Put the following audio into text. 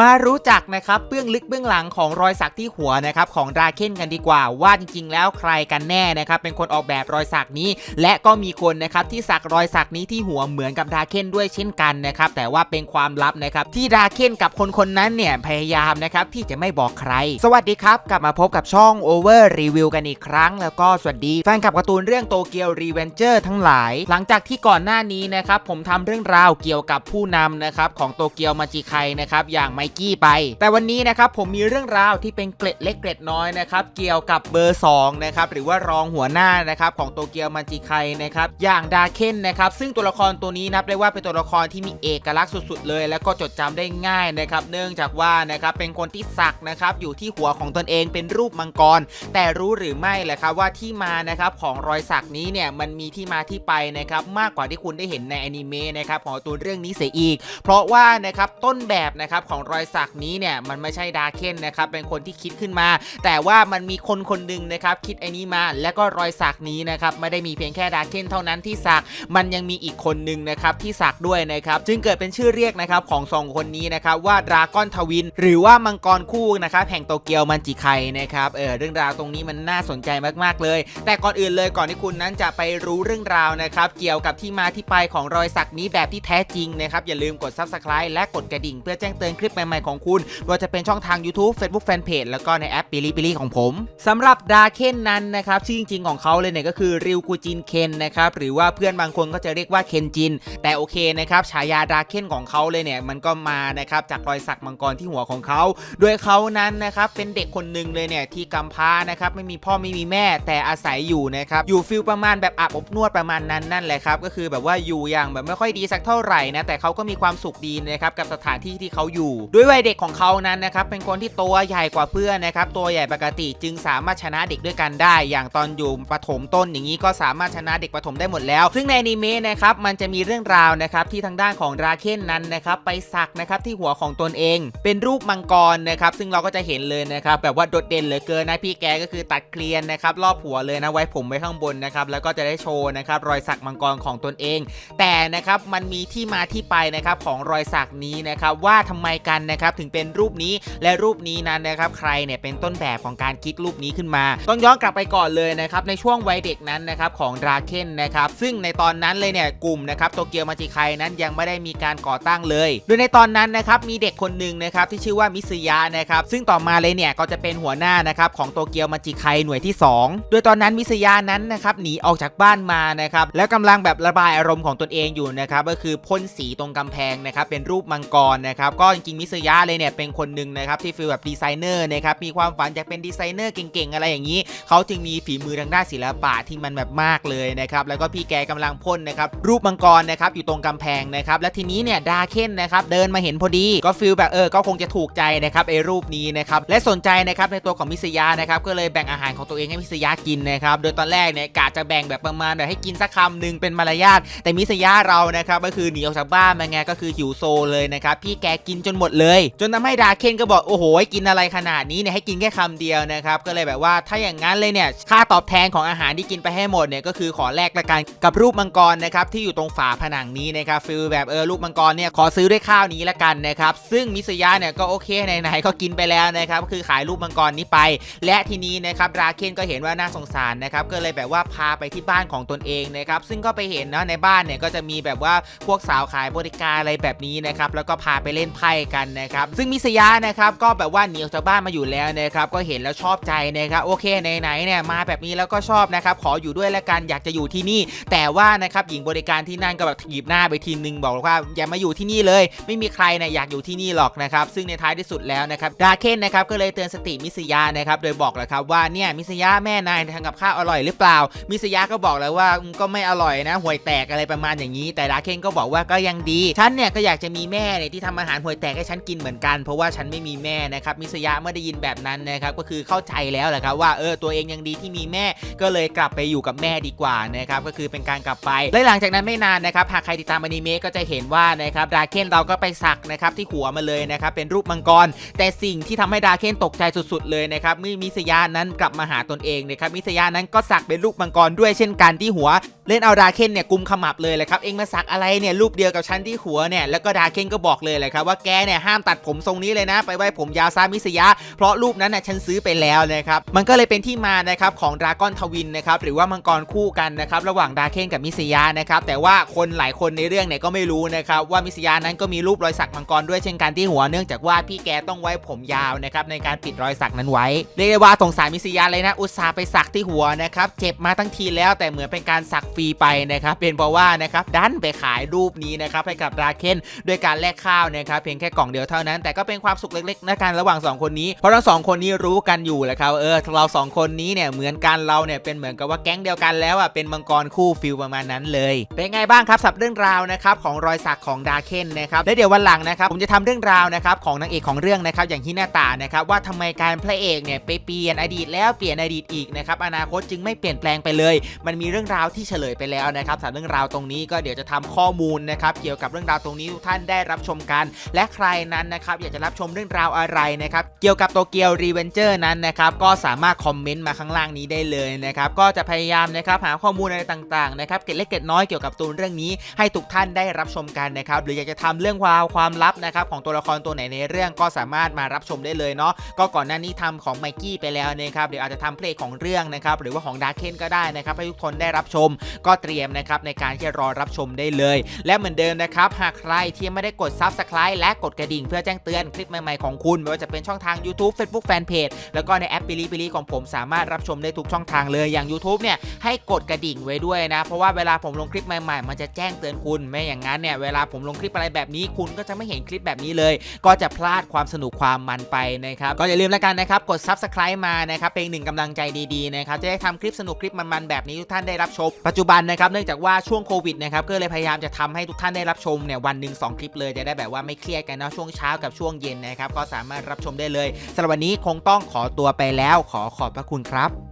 มารู้จักนะครับเบื้องลึกเบื้องหลังของรอยสักที่หัวนะครับของดราเคนกันดีกว่า ว่าจริงๆ แล้วใครกันแน่นะครับเป็นคนออกแบบรอยสักนี้ และก็มีคนนะครับที่สักรอยสักนี้ที่หัวเหมือนกับดราเคนด้วยเช่นกันนะครับแต่ว่าเป็นความลับนะครับที่ดราเคนกับคนคนนั้นเนี่ยพยายามนะครับที่จะไม่บอกใคร สวัสดีครับ กลับมาพบกับช่อง Over Review กันอีกครั้ง แล้วก็สวัสดีแฟนคลับการ์ตูนเรื่องโตเกียวรีเวนเจอร์ทั้งหลาย หลังจากที่ก่อนหน้านี้นะครับผมทำเรื่องราวเกี่ยวกับผู้นำนะครับของโตเกียวมาจิไคนะครับอย่างไมกี้ไป แต่วันนี้นะครับผมมีเรื่องราวที่เป็นเกร็ดเล็กเกร็ดน้อยนะครับเกี่ยวกับเบอร์2นะครับหรือว่ารองหัวหน้านะครับของโตเกียวมาจิไคนะครับอย่างดาเคนนะครับซึ่งตัวละครตัวนี้นับได้ว่าเป็นตัวละครที่มีเอกลักษณ์สุดๆเลย แล้วก็จดจำได้ง่ายนะครับเนื่องจากว่านะครับเป็นคนที่สักนะครับอยู่ที่หัวของตนเองเป็นรูปมังกร แต่รู้หรือไม่แหละครับว่าที่มานะครับของรอยสักนี้เนี่ยมันมีที่มาที่ไปนะครับมากกว่าที่คุณได้เห็นในอนิเมะนะครับของตูนเรื่องนี้เสียอีก เพราะว่านะครับต้นแบบนะครับของรอยสักนี้เนี่ยมันไม่ใช่ดาเคนนะครับเป็นคนที่คิดขึ้นมา แต่ว่ามันมีคนคนหนึ่งนะครับคิดไอ้นี้มาแล้วก็รอยสักนี้นะครับไม่ได้มีเพียงแค่ดาเคนเท่านั้นที่สักมันยังมีอีกคนหนึ่งนะครับที่สักด้วยนะครับจึงเกิดเป็นชื่อเรียกนะครับของสองคนนี้นะครับว่าดราก้อนทวิน หรือว่ามังกรคู่นะครับแห่งโตเกียวมันจิไคนะครับเออเรื่องราวตรงนี้มันน่าสนใจมากๆเลย แต่ก่อนอื่นเลยก่อนที่คุณนั้นจะไปรู้เรื่องราวนะครับเกี่ยวกับที่มาที่ไปของรอยสักนี้แบบที่แท้จริงนะครับอย่าลืมกด subscribe และกดกระดิ่งเพื่อแจ้งเตือนคลิปใหม่ๆของคุณ ว่าจะเป็นช่องทาง YouTube Facebook Fanpage แล้วก็ในแอปปิลิปิลิของผมสำหรับดาเคนนั้นนะครับชื่อจริงๆของเขาเลยเนี่ยก็คือริวกูจินเคนนะครับหรือว่าเพื่อนบางคนก็จะเรียกว่าเคนจิน แต่โอเคนะครับฉายาดาเคนของเขาเลยเนี่ยมันก็มานะครับจากรอยสักมังกรที่หัวของเขา โดยเขานั้นนะครับเป็นเด็กคนหนึ่งเลยเนี่ยที่กำพร้านะครับไม่มีพ่อไม่มีแม่แต่อาศัยอยู่นะครับอยู่ฟิลประมาณแบบอาบอบนวดประมาณนั้นนั่นแหละครับก็คือแบบว่าอยู่อย่างแบบไม่ค่อยดีสักเท่าไหร่นะแต่เขาก็มีความสุขดีนะครับกับสถานที่ที่เขาอยู่ด้วยวัยเด็กของเขานั้นนะครับเป็นคนที่ตัวใหญ่กว่าเพื่อนนะครับตัวใหญ่ปกติจึงสามารถชนะเด็กด้วยกันได้ อย่างตอนอยู่ประถมต้นอย่างนี้ก็สามารถชนะเด็กประถมได้หมดแล้ว ซึ่งในอนิเมะนะครับมันจะมีเรื่องราวนะครับที่ทางด้านของราเคนนั้นนะครับไปสักนะครับที่หัวของตนเอง เป็นรูปมังกรนะครับซึ่งเราก็จะเห็นเลยนะครับแบบว่าโดดเด่นเหลือเกินนะพี่แกก็คือตัดเกลียนนะครับรอบหัวเลยนะไว้ผมไว้ข้างบนนะครับแล้วก็จะได้โชว์นะครับรอยสักมังกรของตนเอง แต่นะครับมันมีที่มาที่ไปนะครับของรอยสักนี้นะครับว่าทำไมกันนะครับถึงเป็นรูปนี้และรูปนี้นั้นนะครับใครเนี่ยเป็นต้นแบบของการคิดรูปนี้ขึ้นมา ต้องย้อนกลับไปก่อนเลยนะครับในช่วงวัยเด็กนั้นนะครับของดราเคนนะครับซึ่งในตอนนั้นเลยเนี่ยกลุ่มนะครับโตเกียวมาจิไคนั้นยังไม่ได้มีการก่อตั้งเลย โดยในตอนนั้นนะครับมีเด็กคนหนึ่งนะครับที่ชื่อว่ามิซึยะนะครับซึ่งต่อมาเลยเนี่ยก็จะเป็นหัวหน้านะครับของโตเกียวมาจิไคหน่วยที่ 2 โดยตอนนั้นมิซึยะนั้นนะครับหนีออกจากบ้านมานะครับแล้วกำลังแบบระบายอารมณ์ของตนเองอยู่นะครับก็คือพ่นสีตรงกำแพงนะครับเป็นรูปมังกรนะครับก็จริงๆมิซึยะเลยเนี่ยเป็นคนหนึ่งนะครับที่ฟีลแบบดีไซเนอร์นะครับมีความฝันอยากเป็นดีไซเนอร์เก่งๆ อะไรอย่างนี้ เขาจึงมีฝีมือทางด้านศิลปะที่มันแบบมากเลยนะครับแล้วก็พี่แกกำลังพ่นนะครับรูปมังกรนะครับอยู่ตรงกำแพงนะครับและทีนี้เนี่ยดาเคนนะครับเดินมาเห็นพอดีก็ฟีลแบบเออก็คงจะถูกใจนะครับไอ้รูปนี้นะครับและสนใจนะครับในตัวของมิสยานะครับก็เลยแบ่งอาหารของตัวเองให้มิสยากินนะครับโดยตอนแรกเนี่ยกะจะแบ่งแบบประมาณแบบให้กินสักคำหนึ่งเป็นมารยาทแต่มิสยาเรานะครับก็คือหนีออกจากบ้านมาไงก็คือหิวโซเลยนะครับพี่แกกินจนหมดเลย จนทำให้ดาเคนก็บอกโอ้โหกินอะไรขนาดนี้เนี่ยให้กินแค่คำเดียวนะครับก็เลยแบบว่าถ้าอย่างนั้นเลยเนี่ยค่าตอบแทนของอาหารที่กินไปให้หมดเนี่ยก็คือขอแลกละกันกับรูปมังกรนะครับที่อยู่ตรงฝาผนังนี้นะครับฟิลแบบเออรูปมังกรเนี่ยขอซื้อด้วยข้าวนี้ละกันนะครับซึ่งมิสยาเนี่ยก็โอเคไหนๆก็กินไปแล้วนะครับก็คือขายรูปมังกรนี้ไป และทีนี้นะครับราเคนก็เห็นว่าน่าสงสารนะครับก็เลยแบบว่าพาไปที่บ้านของตนเองนะครับซึ่งก็ไปเห็นนะในบ้านเนี่ยก็จะมีแบบว่าพวกสาวขายบริการอะไรแบบนี้นะครับแล้วก็พาไปเล่นไพ่กันนะครับซึ่งมิสยานะครับก็แบบว่าหนีออกจากบ้านมาอยู่แล้วนะครับก็เห็นแล้วชอบใจนะครับโอเคไหนๆเนี่ยมาแบบนี้แล้วก็ชอบนะครับขออยู่ด้วยละกันอยากจะอยู่ที่นี่ แต่ว่านะครับหญิงบริการที่นั่นก็แบบถีบหน้าไปทีนึงบอกว่าอย่ามาอยู่ที่นี่เลย ไม่มีใครเนี่ยอยากอยู่ที่นี่หรอกนะครับซึ่งในท้ายที่สุดแล้วนะครับดาเคนนะครับก็เลยเตือนสติมิสยานะครับโดยบอกเลยครับว่าเนี่ยมิสยาแม่นายทำกับข้าวอร่อยหรือเปล่า มิสยาก็บอกแล้วว่าก็ไม่อร่อยนะห่วยแตกอะไรประมาณอย่างนี้ แต่ดาเคนก็บอกว่าก็ยังดีฉันเนี่ยก็อยากจะมีแม่เนี่ยที่ทำอาหารห่วยแตกให้ฉันกินเหมือนกัน เพราะว่าฉันไม่มีแม่นะครับมิสยาเมื่อได้ยินแบบนั้นนะครับก็คือเข้าใจแล้วแหละครับว่าเออตัวเองยังดีที่มีแม่ก็เลยกลับไปอยู่กับแม่ดีกว่านะครับก็คือเป็นการกลับไปและหลังจากนั้นไม่นานนะครับหากใครติดตามอนิเมะก็จะเห็นว่านะครับดาเคนเราก็ไปสักนะครับที่หัวมาเลยนะครับเป็นรูปมังกร แต่สิ่งที่ทำให้ดาเคนตกใจสุด ๆ เลยนะครับเมื่อมิสยานั้นกลับมาหาตนเองนะครับมิสยานั้นก็สักเป็นรูปมังกรด้วยเช่นกันที่หัว เล่นเอาดาเคนเนี่ยกุมขมับเลยเลยครับเองมาสักอะไรเนี่ยรูปเดียวกับฉันที่หัวเนี่ยแล้วก็ดาเคนก็บอกเลยเลยครับว่าแกเนี่ยห้ามตัดผมทรงนี้เลยนะ ไปไว้ผมยาวซามิสยะ เพราะรูปนั้นน่ะฉันซื้อไปแล้วนะครับ มันก็เลยเป็นที่มานะครับของดราก้อนทวินนะครับหรือว่ามังกรคู่กันนะครับระหว่างดาเคนกับมิสยานะครับแต่ว่าคนหลายคนในเรื่องเนี่ยก็ไม่รู้นะครับว่ามิสยานั้นก็มีรูปรอยสักมังกรด้วยเช่นกันที่หัวเนื่องจากว่าพี่แกต้องไว้ผมยาวนะครับในการปิดรอยสักนั้นไว้เรียกได้ว่าสงสารมิสยาเลยนะ อุตส่าห์ไปสักที่หัวนะครับเจ็บมาตั้งทีแล้วแต่เหมือนเป็นการสักฟรีไปนะครับเป็นเพราะว่านะครับดันไปขายรูปนี้นะครับให้กับดาเคนด้วยการแลกข้าวนะครับเพียงแค่กล่องเดียวเท่านั้น แต่ก็เป็นความสุขเล็กๆนะกันระหว่างสองคนนี้ เพราะทั้งสองคนนี้รู้กันอยู่แหละครับเออเราสองคนนี้เนี่ยเหมือนกันเราเนี่ยเป็นเหมือนกับว่าแก๊งเดียวกันแล้วอะเป็นมังกรคู่ฟิลประมาณนั้นเลย เป็นไงบ้างครับสับเรื่องราวนะครับของรอยสักของดาเคนนะครับและเดี๋ยววันหลังนะครับผมจะทำเรื่องราวนะครับของนางเอกของเรื่องนะครับอย่างฮินาตานะครับว่าทำไมการพระเอกเนี่ยไปเปลี่ยนอดีตแล้วเปลี่ยนอดีตอีกนะครับอนาคตจึงไม่เปลี่ยนแปลงไปเลย มันมีเรื่องราวที่เฉลยไปแล้วนะครับสำหรับเรื่องราวตรงนี้ก็เดี๋ยวจะทำข้อมูลนะครับเกี่ยวกับเรื่องราวตรงนี้ทุกท่านได้รับชมกัน และใครนั้นนะครับอยากจะรับชมเรื่องราวอะไรนะครับเกี่ยวกับโตเกียวรีเวนเจอร์นั้นนะครับก็สามารถคอมเมนต์มาข้างล่างนี้ได้เลยนะครับก็จะพยายามนะครับหาข้อมูลอะไรต่างๆนะครับเกร็ดเล็กเกร็ดน้อยเกี่ยวกับตัวเรื่องนี้ให้ทุกท่านได้รับชมกันนะครับหรืออยากจะทำเรื่องราวความลับนะครับของตัวละครตัวไหนในเรื่องก็สามารถมารับชมได้เลยเนาะก็ก่อนหน้านี้ทำของไมกี้ไปแล้วนะครับเดี๋ยวอาจจะทำเพลงของเรื่องนะครับหรือว่าของดาร์เคนก็ได้นะครับให้ทุกคนได้รับชม ก็เตรียมนะครับในการที่รอรับชมได้เลย และเหมือนเดิมนะครับหากใครที่ไม่ได้กด Subscribe และกดกระดิ่งเพื่อแจ้งเตือนคลิปใหม่ๆของคุณ ไม่ว่าจะเป็นช่องทาง YouTube Facebook Fanpage แล้วก็ในแอปปิลีปิลีของผมสามารถรับชมได้ทุกช่องทางเลยอย่าง YouTube เนี่ยให้กดกระดิ่งไว้ด้วยนะ เพราะว่าเวลาผมลงคลิปใหม่ๆ มันจะแจ้งเตือนคุณไม่อย่างนั้นเนี่ยเวลาผมลงคลิปอะไรแบบนี้คุณก็จะไม่เห็นคลิปแบบนี้เลย ก็จะพลาดความสนุกความมันไปนะครับก็อย่าลืมแล้วกันนะครับกด Subscribe มานะครับเป็นหนึ่งกำลังใจดีๆนะครับจะได้ทำคลิปสนุกคลิปมันๆแบบนี้ทุกท่านได้รับชม ปัจจุบันนะครับเนื่องจากว่าช่วงโควิดนะครับก็เลยพยายามจะทำให้ทุกท่านได้รับชมเนี่ยวันหนึ่งสองคลิปเลยจะได้แบบว่าไม่เครียดกันเนาะช่วงเช้ากับช่วงเย็นนะครับ ก็สามารถรับชมได้เลยสำหรับวันนี้คงต้องขอตัวไปแล้ว ขอขอบพระคุณครับ